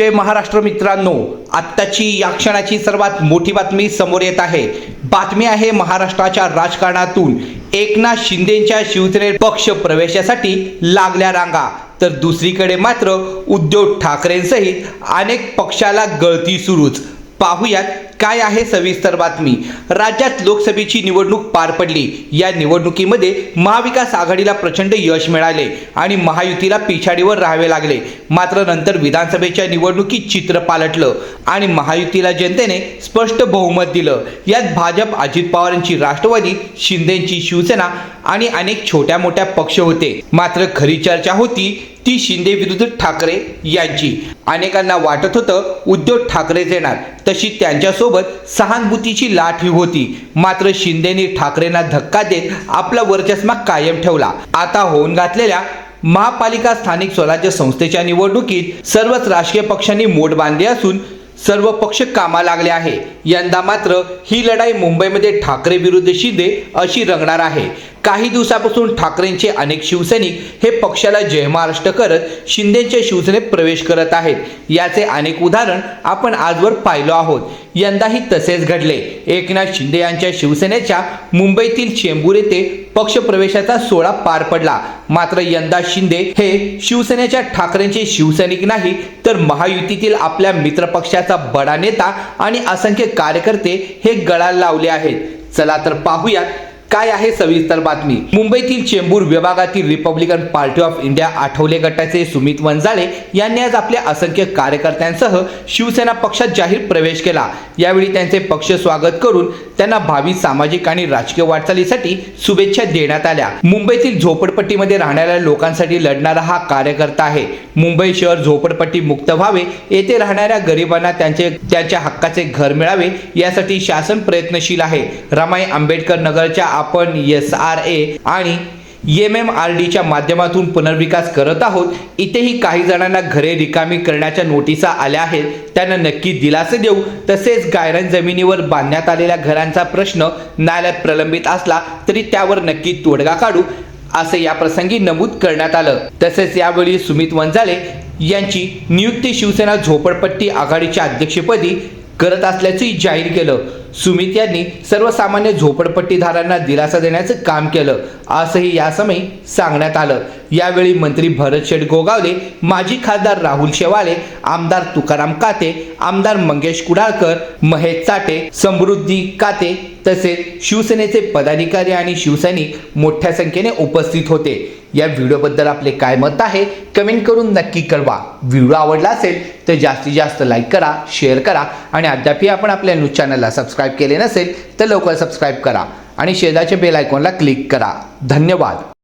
जय महाराष्ट्र मित्रांनो. आत्ताची या क्षणाची सर्वात मोठी बातमी समोर येत आहे. बातमी आहे महाराष्ट्राच्या राजकारणातून. एकनाथ शिंदेच्या शिवसेने पक्ष प्रवेशासाठी लागल्या रांगा. तर दुसरीकडे मात्र उद्धव ठाकरेंसहित अनेक पक्षाला गळती सुरूच. पाहुयात काय आहे सविस्तर बातमी. राज्यात लोकसभेची निवडणूक पार पडली. या निवडणुकीमध्ये महाविकास आघाडीला प्रचंड यश मिळाले आणि महायुतीला पिछाडीवर राहावे लागले. मात्र नंतर विधानसभेच्या निवडणुकीत चित्र पालटलं आणि महायुतीला जनतेने स्पष्ट बहुमत दिलं. यात भाजप अजित पवारांची राष्ट्रवादी शिंदेची शिवसेना आणि अनेक छोट्या मोठ्या पक्ष होते. मात्र खरी चर्चा होती ती शिंदे विरुद्ध ठाकरे यांची. अनेकांना वाटत होतं उद्धव ठाकरेच येणार. तशी त्यांच्यासोबत सहानुभूतीची लाट ही होती. मात्र शिंदेनी ठाकरेंना धक्का देत आपला वर्चस्मा कायम ठेवला. आता होऊन घातलेल्या महापालिका स्थानिक स्वराज्य संस्थेच्या निवडणुकीत सर्वच राजकीय पक्षांनी मोठ बांधली असून सर्व पक्ष कामा लागले आहे. यंदा मात्र ही लढाई मुंबईमध्ये ठाकरे विरुद्ध शिंदे अशी रंगणार आहे. काही दिवसापासून ठाकरेंचे अनेक शिवसैनिक हे पक्षाला जय महाराष्ट्र करत शिंदेच्या शिवसेनेत प्रवेश करत आहेत. याचे अनेक उदाहरण आपण आजवर पाहिलो आहोत. यंदाही तसेच घडले. एकनाथ शिंदे यांच्या शिवसेनेच्या मुंबईतील चेंबूर येथे पक्ष प्रवेशाचा सोहळा पार पडला. मात्र यंदा शिंदे हे शिवसेनेच्या ठाकरेंचे शिवसैनिक नाही तर महायुतीतील आपल्या मित्रपक्षाचा बडा नेता आणि असंख्य कार्यकर्ते हे गळाला लावले आहेत. चला तर पाहूयात काय आहे सविस्तर बातमी? मुंबईतील चेंबूर विभागातील Republican party of India Athawale गटाचे सुमित वंजाळे यांनी आज आपल्या असंख्य कार्यकर्त्यांसह शिवसेना पक्षात जाहीर प्रवेश केला. यावेळी त्यांचे पक्ष स्वागत करून त्यांना भावी सामाजिक आणि राजकीय वाटचालीसाठी शुभेच्छा देण्यात आल्या. मुंबईतील झोपडपट्टीमध्ये राहणाऱ्या लोकांसाठी लढणारा हा कार्यकर्ता आहे. मुंबई शहर झोपडपट्टी मुक्त व्हावे येथे राहणाऱ्या गरिबांना त्यांचे त्यांच्या हक्काचे घर मिळावे यासाठी शासन प्रयत्नशील आहे. रमाई आंबेडकर नगरच्या आपण एस आर ए आणि एम एम आर डीच्या माध्यमातून पुनर्विकास करत आहोत. इथेही काही जणांना घरे रिकामी करण्याच्या नोटिसा आल्या आहेत. त्यांना नक्की दिलासे देऊ. तसेच गायरन जमिनीवर बांधण्यात आलेल्या घरांचा प्रश्न न्यायालयात प्रलंबित असला तरी त्यावर नक्की तोडगा काढू असे या प्रसंगी नमूद करण्यात आलं. तसेच यावेळी सुमित वंजाले यांची नियुक्ती शिवसेना झोपडपट्टी आघाडीच्या अध्यक्षपदी करत असल्याचंही जाहीर केलं. सुमित यांनी सर्वसामान्य झोपडपट्टीधारांना दिलासा देण्याचं काम केलं. असंही यासमयी सांगण्यात आलं. यावेळी मंत्री भरत शेठ गोगावले माजी खासदार राहुल शेवाळे आमदार तुकाराम काते आमदार मंगेश कुडाळकर महेश चाटे समृद्धी काते तसेच शिवसेनेचे पदाधिकारी आणि शिवसैनिक मोठ्या संख्येने उपस्थित होते. या व्हिडिओबद्दल आपले काय मत आहे कमेंट करून नक्की कळवा. व्हिडिओ आवडला असेल तर जास्तीत जास्त लाईक करा शेअर करा आणि अद्यापही आपण आपल्या न्यूज चॅनलला सबस्क्राईब केले नसेल तर लवकर सबस्क्राईब करा. आणि शेजारच्या बेल आयकॉनला क्लिक करा. धन्यवाद.